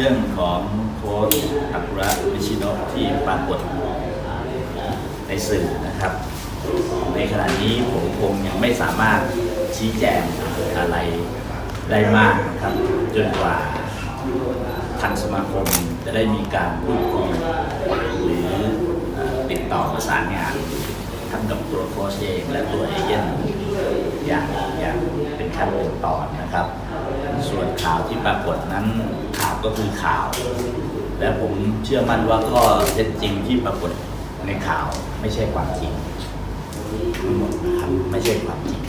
รื่องของโค้ชอักุระวิชิโนที่ปรากฏในสื่อนะครับ ในขณะนี้ผมคงยังไม่สามารถชี้แจงอะไรได้มากนะครับ จนกว่าทางสมาคมจะได้มีการพูดคุยหรือเอ่อติดต่อประสานงานทั้งกับตัวโค้ชเองและตัวเอเย่นอย่างอย่างเป็นขั้นเป็นตอนนะครับ ส่วนข่าวที่ปรากฏนั้นข่าว ก็คือข่าว และผมเชื่อมั่นว่าข้อเท็จจริงที่ปรากฏในข่าวไม่ใช่ความจริงทั้งหมดนะครับไม่ใช่ความจริง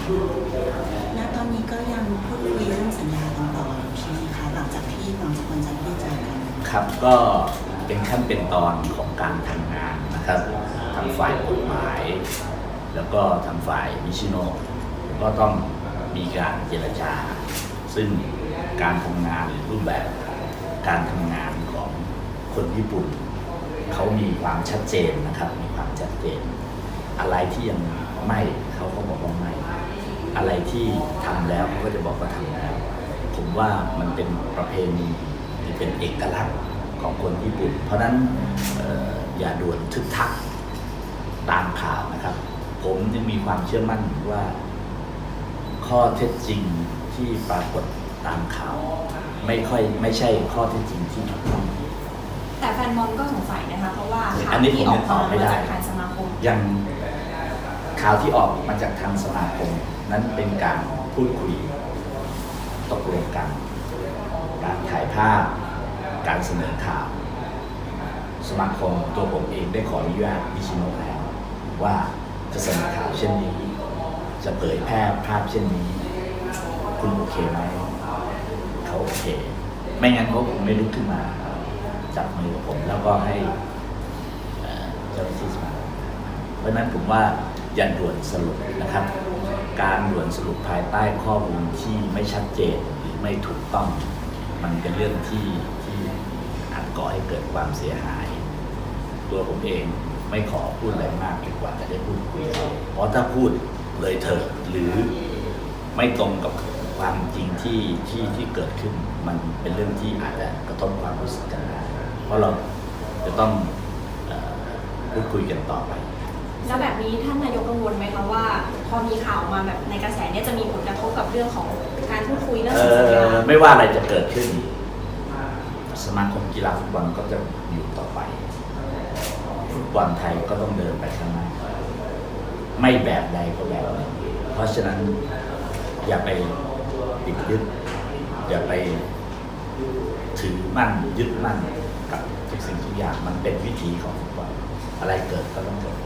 ณตอนนี้ก็ยังพูดคุยเรื่องสัญญากันต่ออยู่ใช่ไหมคะหลังจากที่หลังจากวันจันทร์ที่เจอกันครับก็เป็นขั้นเป็นตอนของการทำงานนะครับทางฝ่ายกฎหมาย แล้วก็ทางฝ่ายมิชิโนก็ต้องมีการเจรจา ซึ่งการทำงานหรือรูปแบบ การทำงานของคนญี่ปุ่น เขามีความชัดเจนนะครับ มีความชัดเจน อะไรที่ยังไม่เขาก็บอกว่าไม่อะไรที่ทำแล้วเขาก็จะบอกว่าทำแล้ว ผมว่ามันเป็นประเพณีหรือเป็นเอกลักษณ์ของคนญี่ปุ่น เพราะนั้นอออย่าด่วนทึกทักตามข่าวนะครับ ผมยังมีความเชื่อมั่นว่า ข้อเท็จจริงที่ปรากฏตามข่าว ไม่ค่อยไม่ใช่ข้อเท็จจริงที่ถูกต้องแต่แฟนบอลก็สงสัยนะคะเพราะว่าข่าอัวนนี้ที่ผมอยัอกงตมาอบไม่มาได้จากทางสมาคมยังข่าวที่ออกมาจากทางสมาคมนั้นเป็นการพูดคุยตกลงกัน การถ่ายภาพ การเสนอข่าว สมาคมตัวผมเองได้ขออนุญาตมิชิโนะแล้ว ว่าจะเสนอข่าวเช่นนี้ จะเผยแพร่ภาพเช่นนี้ คุณโอเคไหม เขาโอเค ไม่งั้นเขาคงไม่ลุกขึ้นมาจับมือกับผมแล้วก็ให้เจ้าหน้าที่สมาเพราะนั้นผมว่าอย่าด่วนสรุปนะครับ การด่วนสรุปภายใต้ข้อมูลที่ไม่ชัดเจนหรือไม่ถูกต้อง มันเป็นเรื่องที่ที่อาจก่อให้เกิดความเสียหาย ตัวผมเองไม่ขอพูดอะไรมากจนกว่าจะได้พูดคุยเขาเพราะถ้าพูดเลยเถิดหรือไม่ตรงกับ ความจริงที่ที่ที่เกิดขึ้น มันเป็นเรื่องที่อาจจะกระทบความรู้สึกกันได้เพราะเราจะต้องเออพูดคุยกันต่อไป แล้วแบบนี้ท่านนายกกังวลไหมคะว่า พอมีข่าวมาแบบในกระแสเนี่ยจะมีผลกระทบกับเรื่องของการพูดคุยเรื่องเอ่สัญญาอไม่ว่าอะไรจะเกิดขึ้น สมาคมกีฬาฟุตบอลก็จะอยู่ต่อไปฟุตบอลไทยก็ต้องเดินไปข้างหน้าไม่แบบใดก็แบบหนึ่งเพราะฉะนั้นอย่าไป ติดยึดอย่าไปถือมั่นยึดมั่นกับทุกสิ่งทุกอย่างมันเป็นวิถีของฟุตบอลอะไรเกิดก็ต้องเกิด